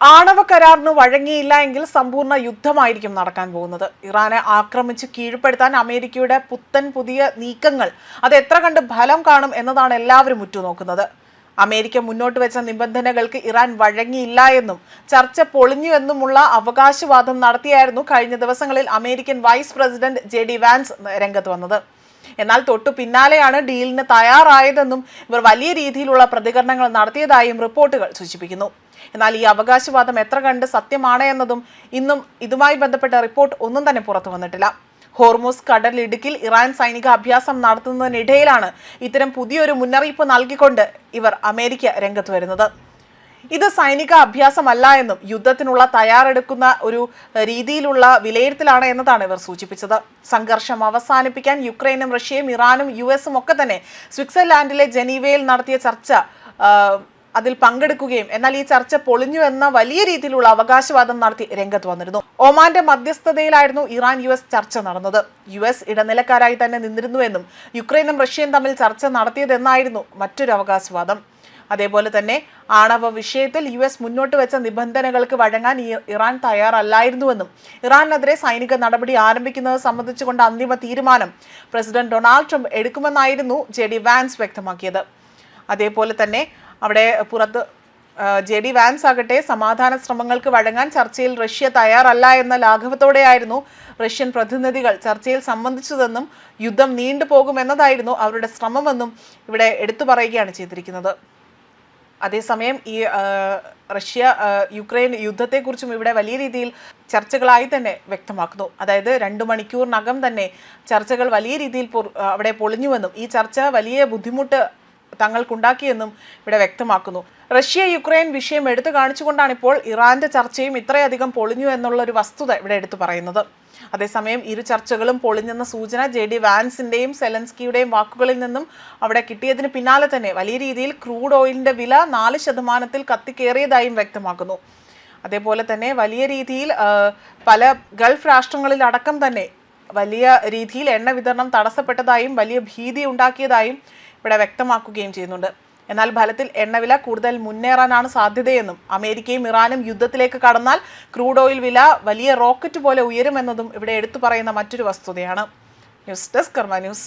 ആണവ കരാറിന് വഴങ്ങിയില്ല എങ്കിൽ സമ്പൂർണ യുദ്ധമായിരിക്കും നടക്കാൻ പോകുന്നത്. ഇറാനെ ആക്രമിച്ച് കീഴ്പ്പെടുത്താൻ അമേരിക്കയുടെ പുത്തൻ പുതിയ നീക്കങ്ങൾ അത് എത്ര കണ്ട് ഫലം കാണും എന്നതാണ് എല്ലാവരും ഉറ്റുനോക്കുന്നത്. അമേരിക്ക മുന്നോട്ട് വെച്ച നിബന്ധനകൾക്ക് ഇറാൻ വഴങ്ങിയില്ല എന്നും ചർച്ച പൊളിഞ്ഞു എന്നുമുള്ള അവകാശവാദം നടത്തിയായിരുന്നു കഴിഞ്ഞ ദിവസങ്ങളിൽ American vice president J D Vance രംഗത്ത് വന്നത്. എന്നാൽ തൊട്ടു പിന്നാലെയാണ് ഡീലിന് തയ്യാറായതെന്നും ഇവർ വലിയ രീതിയിലുള്ള പ്രതികരണങ്ങൾ നടത്തിയതായും റിപ്പോർട്ടുകൾ സൂചിപ്പിക്കുന്നു. എന്നാൽ ഈ അവകാശവാദം എത്ര കണ്ട് സത്യമാണ് എന്നതും ഇന്നും ഇതുമായി ബന്ധപ്പെട്ട റിപ്പോർട്ട് ഒന്നും തന്നെ പുറത്തു വന്നിട്ടില്ല. ഹോർമോസ് കടലിടുക്കിൽ ഇറാൻ സൈനിക അഭ്യാസം നടത്തുന്നതിനിടയിലാണ് ഇത്തരം പുതിയൊരു മുന്നറിയിപ്പ് നൽകിക്കൊണ്ട് ഇവർ അമേരിക്ക രംഗത്ത് വരുന്നത്. ഇത് സൈനിക അഭ്യാസമല്ല എന്നും യുദ്ധത്തിനുള്ള തയ്യാറെടുക്കുന്ന ഒരു രീതിയിലുള്ള വിലയിരുത്തലാണ് എന്നതാണ് ഇവർ സൂചിപ്പിച്ചത്. സംഘർഷം അവസാനിപ്പിക്കാൻ യുക്രൈനും റഷ്യയും ഇറാനും യു എസും ഒക്കെ തന്നെ സ്വിറ്റ്സർലാൻഡിലെ ജനീവയിൽ നടത്തിയ ചർച്ച അതിൽ പങ്കെടുക്കുകയും എന്നാൽ ഈ ചർച്ച പൊളിഞ്ഞു എന്ന വലിയ രീതിയിലുള്ള അവകാശവാദം നടത്തി രംഗത്ത് വന്നിരുന്നു. ഒമാന്റെ മധ്യസ്ഥതയിലായിരുന്നു ഇറാൻ യു എസ് ചർച്ച നടന്നത്. യു എസ് ഇടനിലക്കാരായി തന്നെ നിന്നിരുന്നുവെന്നും യുക്രൈനും റഷ്യയും തമ്മിൽ ചർച്ച നടത്തിയതെന്നായിരുന്നു മറ്റൊരു അവകാശവാദം. അതേപോലെ തന്നെ ആണവ വിഷയത്തിൽ യു എസ് മുന്നോട്ട് വെച്ച നിബന്ധനകൾക്ക് വഴങ്ങാൻ ഇറാൻ തയ്യാറല്ലായിരുന്നുവെന്നും. ഇറാനെതിരെ സൈനിക നടപടി ആരംഭിക്കുന്നത് സംബന്ധിച്ചുകൊണ്ട് അന്തിമ തീരുമാനം പ്രസിഡന്റ് ഡൊണാൾഡ് ട്രംപ് എടുക്കുമെന്നായിരുന്നു ജെ ഡി വാൻസ് വ്യക്തമാക്കിയത്. അതേപോലെ തന്നെ അവിടെ പുറത്ത് ജെ ഡി വാൻസ് ആകട്ടെ സമാധാന ശ്രമങ്ങൾക്ക് വഴങ്ങാൻ ചർച്ചയിൽ റഷ്യ തയ്യാറല്ല എന്ന ലാഘവത്തോടെയായിരുന്നു റഷ്യൻ പ്രതിനിധികൾ ചർച്ചയിൽ സംബന്ധിച്ചതെന്നും യുദ്ധം നീണ്ടുപോകുമെന്നതായിരുന്നു അവരുടെ ശ്രമമെന്നും ഇവിടെ എടുത്തു പറയുകയാണ് ചെയ്തിരിക്കുന്നത്. അതേസമയം ഈ റഷ്യ യുക്രൈൻ യുദ്ധത്തെക്കുറിച്ചും ഇവിടെ വലിയ രീതിയിൽ ചർച്ചകളായി തന്നെ വ്യക്തമാക്കുന്നു. അതായത് രണ്ട് മണിക്കൂറിനകം തന്നെ ചർച്ചകൾ വലിയ രീതിയിൽ അവിടെ പൊളിഞ്ഞുവെന്നും ഈ ചർച്ച വലിയ ബുദ്ധിമുട്ട് തങ്ങൾക്കുണ്ടാക്കിയെന്നും ഇവിടെ വ്യക്തമാക്കുന്നു. റഷ്യ യുക്രൈൻ വിഷയം എടുത്തു കാണിച്ചുകൊണ്ടാണ് ഇപ്പോൾ ഇറാന്റെ ചർച്ചയും ഇത്രയധികം പൊളിഞ്ഞു എന്നുള്ള ഒരു വസ്തുത ഇവിടെ എടുത്തു പറയുന്നത്. അതേസമയം ഇരു ചർച്ചകളും പൊളിഞ്ഞെന്ന സൂചന ജെ ഡി വാൻസിന്റെയും സെലൻസ്കിയുടെയും വാക്കുകളിൽ നിന്നും അവിടെ കിട്ടിയതിന് പിന്നാലെ തന്നെ വലിയ രീതിയിൽ ക്രൂഡ് ഓയിലിന്റെ വില നാല് ശതമാനത്തിൽ കത്തിക്കേറിയതായും വ്യക്തമാക്കുന്നു. അതേപോലെ തന്നെ വലിയ രീതിയിൽ പല ഗൾഫ് രാഷ്ട്രങ്ങളിൽ അടക്കം തന്നെ വലിയ രീതിയിൽ എണ്ണ വിതരണം തടസ്സപ്പെട്ടതായും വലിയ ഭീതി ഉണ്ടാക്കിയതായും ഇവിടെ വ്യക്തമാക്കുകയും ചെയ്യുന്നുണ്ട്. എന്നാൽ ഫലത്തിൽ എണ്ണവില കൂടുതൽ മുന്നേറാനാണ് സാധ്യതയെന്നും അമേരിക്കയും ഇറാനും യുദ്ധത്തിലേക്ക് കടന്നാൽ ക്രൂഡ് ഓയിൽ വില വലിയ റോക്കറ്റ് പോലെ ഉയരുമെന്നതും ഇവിടെ എടുത്തു പറയുന്ന മറ്റൊരു വസ്തുതയാണ്. News desk Karma news.